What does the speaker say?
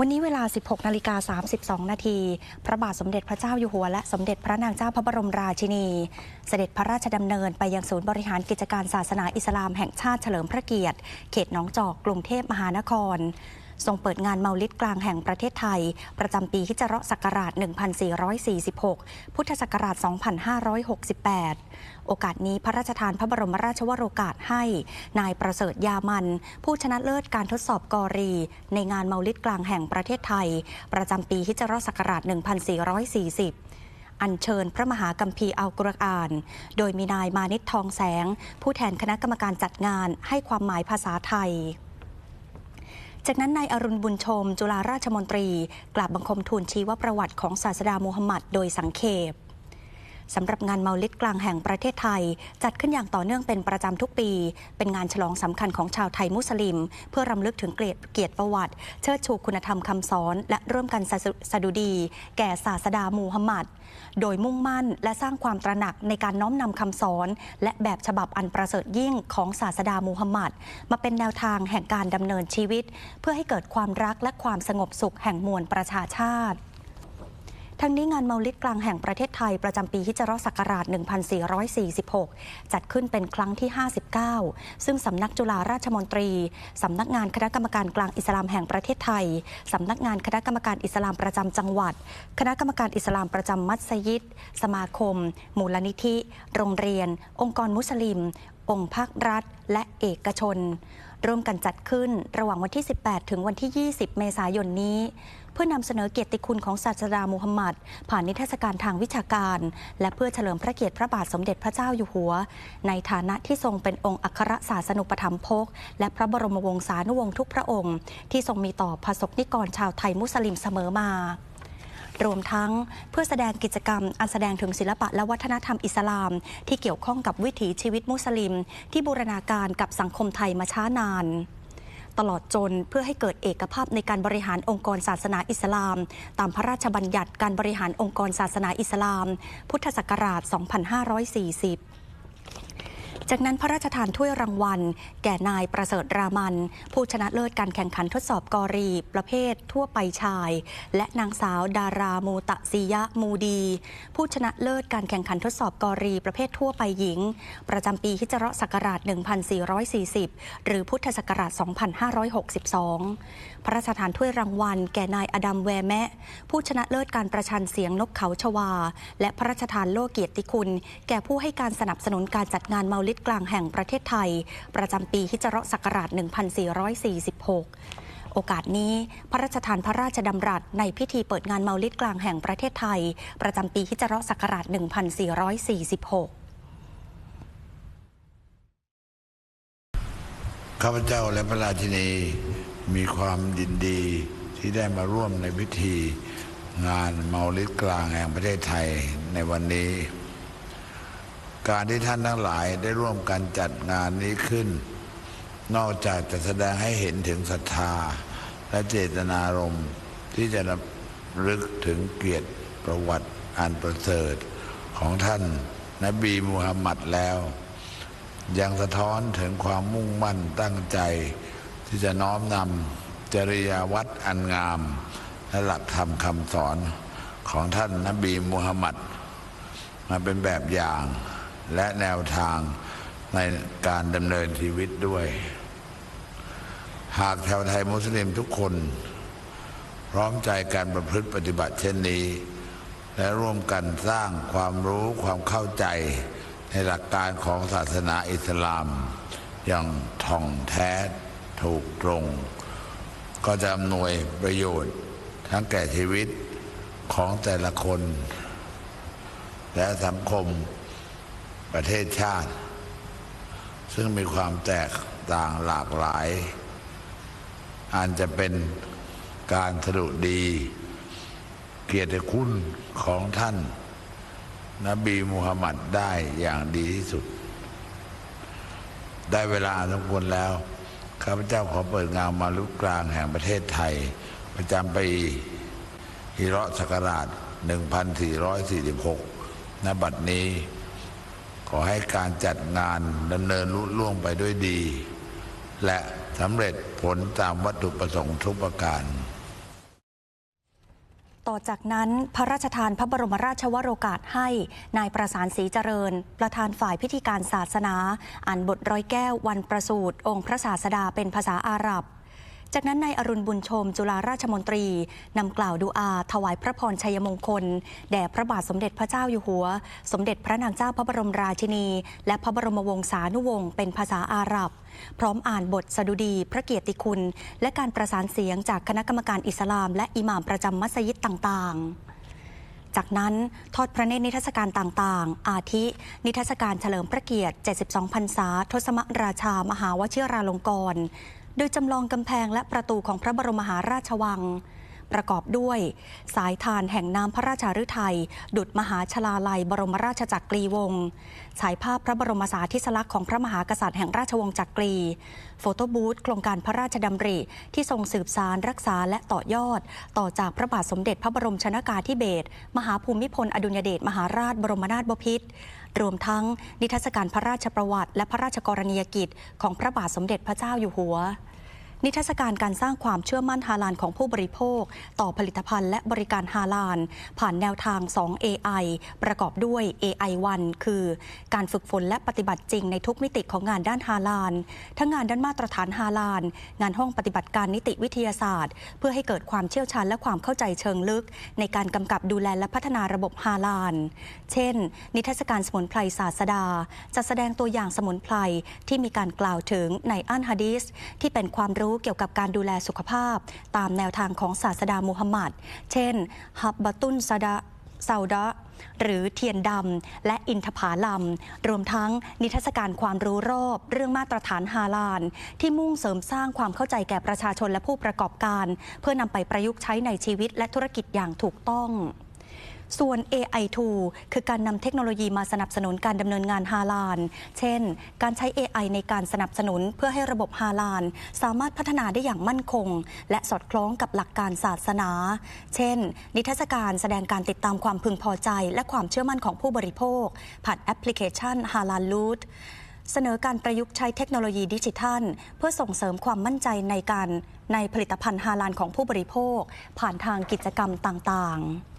วันนี้เวลา 16 นาฬิกา 32 นาที พระบาทสมเด็จพระเจ้าอยู่หัว และสมเด็จพระนางเจ้าพระบรมราชินี เสด็จพระราชดำเนินไปยังศูนย์บริหารกิจการศาสนาอิสลามแห่งชาติเฉลิมพระเกียรติ เขตหนองจอก กรุงเทพมหานคร ทรงเปิดงานเมาลิดกลางแห่งประเทศไทย ประจำปีฮิจราะห์ศักราช 1446 พุทธศักราช 2568 โอกาสนี้พระราชทานพระบรมราชวโรกาสให้ นายประเสริฐยามัน ผู้ชนะเลิศการทดสอบกอรี ในงานเมาลิดกลางแห่งประเทศไทย ประจำปีฮิจราะห์ศักราช 1440อัญเชิญพระมหากัมพีอัลกุรอาน โดยมีนายมานิตทองแสง ผู้แทนคณะกรรมการจัดงานให้ความหมายภาษาไทย จากนั้นนายอรุณบุญชม จุฬาราชมนตรีกราบบังคมทูลชีวประวัติของศาสดามูฮัมหมัดโดยสังเขป สำหรับงานเมาลิดกลางแห่งประเทศไทย จัดขึ้นอย่างต่อเนื่องเป็นประจำทุกปี เป็นงานฉลองสำคัญของชาวไทยมุสลิม เพื่อรำลึกถึงเกียรติเกียรติประวัติ เชิดชูคุณธรรมคำสอน และร่วมกันสะสดุดี แก่ศาสดามูฮัมหมัด โดยมุ่งมั่นและสร้างความตระหนักในการน้อมนำคำสอน และแบบฉบับอันประเสริฐยิ่งของศาสดามูฮัมหมัด มาเป็นแนวทางแห่งการดำเนินชีวิต เพื่อให้เกิดความรักและความสงบสุขแห่งมวลประชาชาติ ทั้งนี้งานเมาลิดกลางแห่งประเทศไทยประจำปีฮิจราะห์ศักราช 1446 จัดขึ้นเป็นครั้งที่ 59 ซึ่งสำนักจุฬาราชมนตรี สำนักงานคณะกรรมการกลางอิสลามแห่งประเทศไทย สำนักงานคณะกรรมการอิสลามประจำจังหวัด คณะกรรมการอิสลามประจำมัสยิด สมาคม มูลนิธิ โรงเรียน องค์กรมุสลิม องค์ภาครัฐ และเอกชน ร่วมกันจัดขึ้นระหว่างวันที่ 18 ถึงวันที่ 20 เมษายนนี้ เพื่อนำเสนอเกียรติคุณของศาสดามูฮัมหมัด ผ่านนิทรรศการทางวิชาการ และเพื่อเฉลิมพระเกียรติพระบาทสมเด็จพระเจ้าอยู่หัว ในฐานะที่ทรงเป็นองค์อัครศาสนุปถัมภกและพระบรมวงศานุวงศ์ทุกพระองค์ ที่ทรงมีต่อพระสกนิกรชาวไทยมุสลิมเสมอมารวมทั้งเพื่อแสดงกิจกรรมอันแสดงถึงศิลปะและวัฒนธรรมอิสลาม ที่เกี่ยวข้องกับวิถีชีวิตมุสลิม ที่บูรณาการกับสังคมไทยมาช้านาน ตลอดจนเพื่อให้เกิดเอกภาพในการบริหารองค์กรศาสนาอิสลาม ตามพระราชบัญญัติการบริหารองค์กรศาสนาอิสลาม พุทธศักราช 2540 จากนั้นพระราชทานถ้วยรางวัล แก่นายประเสริฐรามัน ผู้ชนะเลิศการแข่งขันทดสอบกอรี ประเภททั่วไปชาย และนางสาวดารามูตะซียะมูดี ผู้ชนะเลิศการแข่งขันทดสอบกอรีประเภททั่วไปหญิง ประจำปีฮิจราะห์ศักราช 1440 หรือพุทธศักราช 2562 พระราชทานถ้วยรางวัล แก่นายอดัมแวแมะ ผู้ชนะเลิศการประชันเสียงนกเขาชวา และพระราชทานโล่เกียรติคุณ แก่ผู้ให้การสนับสนุนการจัดงานเมาลิดกลางแห่งประเทศไทย ประจำปีฮิจราะห์ศักราช 1446โอกาสนี้พระราชทานพระราชดำรัสในพิธีเปิดงานเมาลิดกลางแห่งประเทศไทย ประจำปีฮิจราะห์ศักราช 1446 ข้าพเจ้าและพระราชินีมีความยินดีที่ได้มาร่วมในพิธีงานเมาลิดกลางแห่งประเทศไทยในวันนี้ การที่ท่านทั้งหลายได้ร่วมกันจัดงานนี้ขึ้น นอกจากจะแสดงให้เห็นถึงศรัทธา และเจตนารมณ์ที่จะระลึกถึงเกียรติประวัติอันประเสริฐของท่านนบีมูฮัมหมัดแล้ว ยังสะท้อนถึงความมุ่งมั่นตั้งใจ ที่จะน้อมนำจริยวัตรอันงาม และหลักธรรมคำสอนของท่านนบีมูฮัมหมัดมาเป็นแบบอย่าง และแนวทางในการดำเนินชีวิตด้วย หากชาวไทยมุสลิมทุกคน พร้อมใจการประพฤติปฏิบัติเช่นนี้ และร่วมกันสร้างความรู้ความเข้าใจในหลักการของศาสนาอิสลาม อย่างท่องแท้ถูกตรง ก็จะอำนวยประโยชน์ทั้งแก่ชีวิตของแต่ละคน และสังคม ประเทศชาติ ซึ่งมีความแตกต่างหลากหลายอาจจะเป็นการสรุดี เกียรติคุณของท่านนบีมูฮัมมัดได้อย่างดีที่สุด ได้เวลาสมควรแล้วข้าพเจ้าขอเปิดงานมาลุกกลางแห่งประเทศไทย ประจำปีฮิราะห์ศักราช 1446 ณ บัดนี้ ขอให้การจัดงานดำเนินรุ่ล่วงไปด้วยดี และสำเร็จผลตามวัตถุประสงค์ทุกประการต่อจากนั้นพระราชทานพระบรมราชวโรกาสให้นายประสานศรีเจริญ ประธานฝ่ายพิธีการศาสนา อ่านบทร้อยแก้ววันประสูติองค์พระศาสดาเป็นภาษาอาหรับ จากนั้นนายอรุณบุญชม จุฬาราชมนตรีนำกล่าวดูอาถวายพระพรชัยมงคล แด่พระบาทสมเด็จพระเจ้าอยู่หัว สมเด็จพระนางเจ้าพระบรมราชินี และพระบรมวงศานุวงศ์เป็นภาษาอาหรับ พร้อมอ่านบทสดุดี พระเกียรติคุณ และการประสานเสียงจากคณะกรรมการอิสลาม และอิหม่ามประจำมัสยิดต่างๆจากนั้นทอดพระเนตรนิทรรศการต่างๆ อาทิ นิทรรศการเฉลิมพระเกียรติ 72 พรรษา ทศมราชามหาวชิราลงกรณ์ โดยจำลองกำแพงและประตูของพระบรมมหาราชวัง ประกอบด้วย สายทานแห่งน้ำพระราชาฤทัย ดุจมหาชลาลัย บรมราชจักรีวงศ์ฉายภาพพระบรมสาธิสลักษณ์ของพระมหากษัตริย์แห่งราชวงศ์จักรี โฟโต้บูธโครงการพระราชดำริ ที่ทรงสืบสารรักษาและต่อยอด ต่อจากพระบาทสมเด็จพระบรมชนากาธิเบศรมหาภูมิพลอดุลยเดชมหาราชบรมนาถบพิตรรวมทั้งนิทรรศการพระราชประวัติ และพระราชกรณียกิจ ของพระบาทสมเด็จพระเจ้าอยู่หัว นิทรรศการการสร้างความเชื่อมั่นฮาลานของผู้บริโภค ต่อผลิตภัณฑ์และบริการฮาลาน ผ่านแนวทาง 2 AI ประกอบด้วย AI 1คือ การฝึกฝนและปฏิบัติจริงในทุกมิติของงานด้านฮาลาน ทั้งงานด้านมาตรฐานฮาลาน งานห้องปฏิบัติการนิติวิทยาศาสตร์ เพื่อให้เกิดความเชี่ยวชาญและความเข้าใจเชิงลึก ในการกำกับดูแลและพัฒนาระบบฮาลาน เช่น นิทรรศการสมุนไพรศาสดา จะแสดงตัวอย่างสมุนไพรที่มีการกล่าวถึงในอันฮะดีสที่เป็นความรู้เกี่ยวกับการดูแลสุขภาพ ตามแนวทางของศาสดามูฮัมหมัด เช่น ฮับบะตุนซาดะซาดะหรือเทียนดำและอินทผาลัม รวมทั้งนิทรรศการความรู้รอบ เรื่องมาตรฐานฮาลาล ที่มุ่งเสริมสร้างความเข้าใจแก่ประชาชนและผู้ประกอบการ เพื่อนำไปประยุกต์ใช้ในชีวิตและธุรกิจอย่างถูกต้อง ส่วน AI2 คือการนำเทคโนโลยีมาสนับสนุนการดำเนินงานฮาลาลเช่น การใช้ AI ในการสนับสนุนเพื่อให้ระบบฮาลาลสามารถพัฒนาได้อย่างมั่นคง และสอดคล้องกับหลักการศาสนา เช่น นิทรรศการแสดงการติดตามความพึงพอใจ และความเชื่อมั่นของผู้บริโภค ผ่านแอปพลิเคชันฮาลาลลูดเสนอการประยุกต์ใช้เทคโนโลยีดิจิทัล เพื่อส่งเสริมความมั่นใจในการในผลิตภัณฑ์ฮาลาลของผู้บริโภค ผ่านทางกิจกรรมต่างๆ